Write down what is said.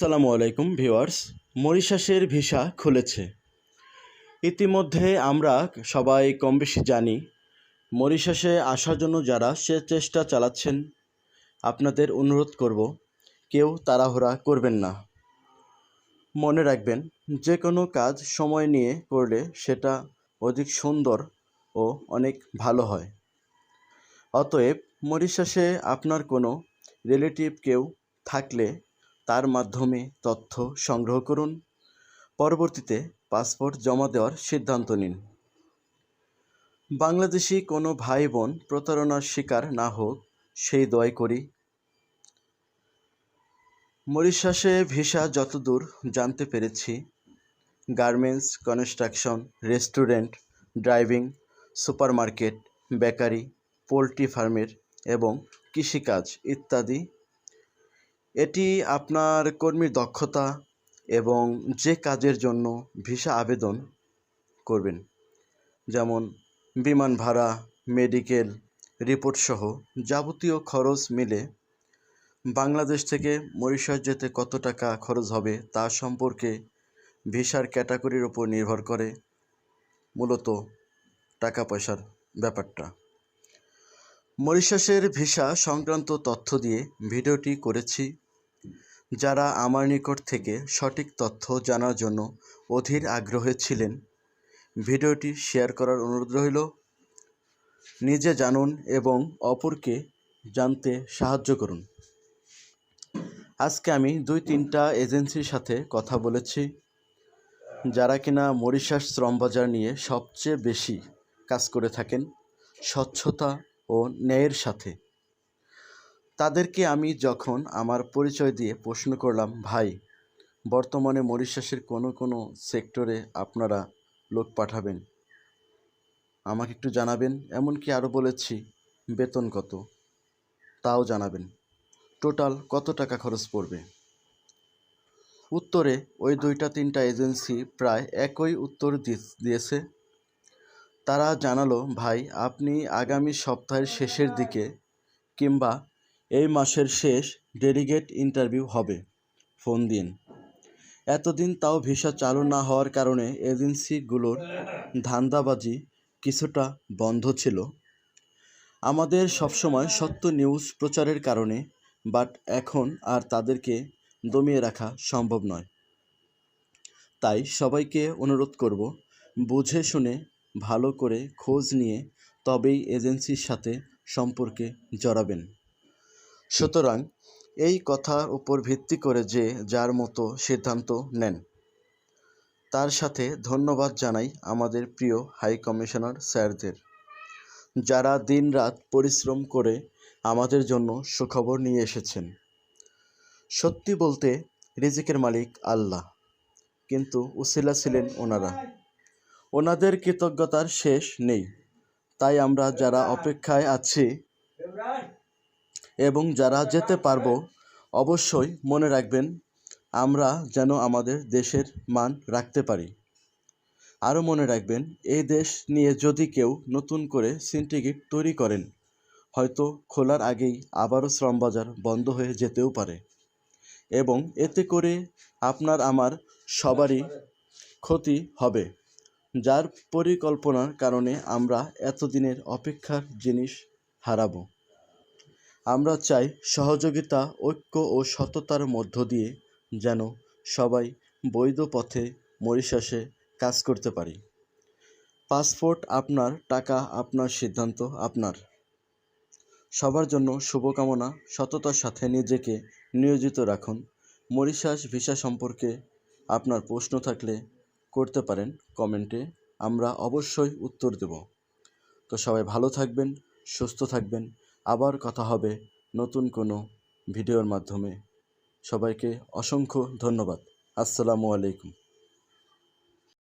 আসসালামু আলাইকুম viewers মরিশাসের visa খুলেছে। ইতিমধ্যে আমরা সবাই কম বেশি জানি, মরিশাসে আসার জন্য যারা সে চেষ্টা চালাচ্ছেন, আপনাদের অনুরোধ করব, কেউ তাড়াহুড়া করবেন না। মনে রাখবেন যে কোনো কাজ সময় নিয়ে করলে সেটা অধিক সুন্দর ও অনেক ভালো হয়। অতএব মরিশাসে আপনার কোনো রিলেটিভ কেউ থাকলে তার মাধ্যমে তথ্য সংগ্রহ করুন। পরবর্তীতে পাসপোর্ট জমা দেওয়ার সিদ্ধান্ত নিন। বাংলাদেশি কোনো ভাই বোন প্রতারণার শিকার না হোক, সেই দয় করি। মরিশাসে ভিসা যতদূর জানতে পেরেছি, garments, construction, restaurant, driving, supermarket, bakery, poultry ফার্মের এবং কৃষিকাজ ইত্যাদি এটি আপনার কর্মীর দক্ষতা এবং যে কাজের জন্য ভিসা আবেদন করবেন। যেমন বিমান ভাড়া, মেডিকেল রিপোর্ট সহ যাবতীয় খরচ মিলে বাংলাদেশ থেকে মরিশাস যেতে কত টাকা খরচ হবে তা সম্পর্কে ভিসার ক্যাটাগরির ওপর নির্ভর করে মূলত টাকা পয়সার ব্যাপারটা। মরিশাসের ভিসা সংক্রান্ত তথ্য দিয়ে ভিডিওটি করেছি। যারা আমার নিকট থেকে সঠিক তথ্য জানার জন্য অধীর আগ্রহে ছিলেন। ভিডিওটি শেয়ার করার অনুরোধ রইল। নিজে জানুন এবং অপরকে জানতে সাহায্য করুন। আজকে আমি দুই তিনটা এজেন্সির সাথে কথা বলেছি, যারা কিনা মরিশাস শ্রম বাজার নিয়ে সবচেয়ে বেশি কাজ করে থাকেন স্বচ্ছতা ও ন্যায়ের সাথে। তাদেরকে আমি যখন আমার পরিচয় দিয়ে প্রশ্ন করলাম, ভাই, বর্তমানে মরিশাসের কোনো কোনো সেক্টরে আপনারা লোক পাঠাবেন? আমাকে একটু জানাবেন। এমনকি আরও বলেছি, বেতন কত? তাও জানাবেন। টোটাল কত টাকা খরচ পড়বে? উত্তরে, ওই দুইটা তিনটা এজেন্সি প্রায় একই উত্তর দিয়েছে। তারা জানালো, ভাই, আপনি আগামী সপ্তাহের শেষের দিকে কিংবা এই মাসের শেষ ডেলিগেট ইন্টারভিউ হবে। ফোন দিন। এতদিন তাও ভিসা চালু না হওয়ার কারণে এজেন্সিগুলোর ধান্দাবাজি কিছুটা বন্ধ ছিল। আমাদের সবসময় সত্য নিউজ প্রচারের কারণে, বাট এখন আর তাদেরকে দমিয়ে রাখা সম্ভব নয়। তাই সবাইকে অনুরোধ করব, বুঝে শুনে ভালো করে খোঁজ নিয়ে তবেই এজেন্সির সাথে সম্পর্কে জড়াবেন। সুতরাং এই কথার উপর ভিত্তি করে যে যার মতো সিদ্ধান্ত নেন। তার সাথে ধন্যবাদ জানাই আমাদের প্রিয় হাই কমিশনার স্যারদের। যারা দিনরাত পরিশ্রম করে আমাদের জন্য সুখবর নিয়ে এসেছেন। সত্যি বলতে রিজিকের মালিক আল্লাহ, কিন্তু উসিলা ছিলেন ওনারা। ওনাদের কৃতজ্ঞতার শেষ নেই। তাই আমরা যারা অপেক্ষায় আছি এবং যারা যেতে পারব, অবশ্যই মনে রাখবেন, আমরা যেন আমাদের দেশের মান রাখতে পারি। আরও মনে রাখবেন, এই দেশ নিয়ে যদি কেউ নতুন করে সিন্ডিকেট তৈরি করেন, হয়তো খোলার আগেই আবারও শ্রমবাজার বন্ধ হয়ে যেতেও পারে। এবং এতে করে আপনার আমার সবারই ক্ষতি হবে, যার পরিকল্পনার কারণে আমরা এতদিনের অপেক্ষার জিনিস হারাবো। আমরা চাই সহযোগিতা, ঐক্য ও সততার মধ্য দিয়ে যেন সবাই বৈধ পথে মরিশাসে কাজ করতে পারি। পাসপোর্ট আপনার, টাকা আপনার, সিদ্ধান্ত আপনার। সবার জন্য শুভকামনা, সততার সাথে নিজেকে নিয়োজিত রাখুন। মরিশাস ভিসা সম্পর্কে আপনার প্রশ্ন থাকলে করতে পারেন কমেন্টে, আমরা অবশ্যই উত্তর দেব। তো সবাই ভালো থাকবেন, সুস্থ থাকবেন। আবার কথা হবে নতুন কোনো ভিডিওর মাধ্যমে। সবাইকে অসংখ্য ধন্যবাদ। আসসালামু আলাইকুম।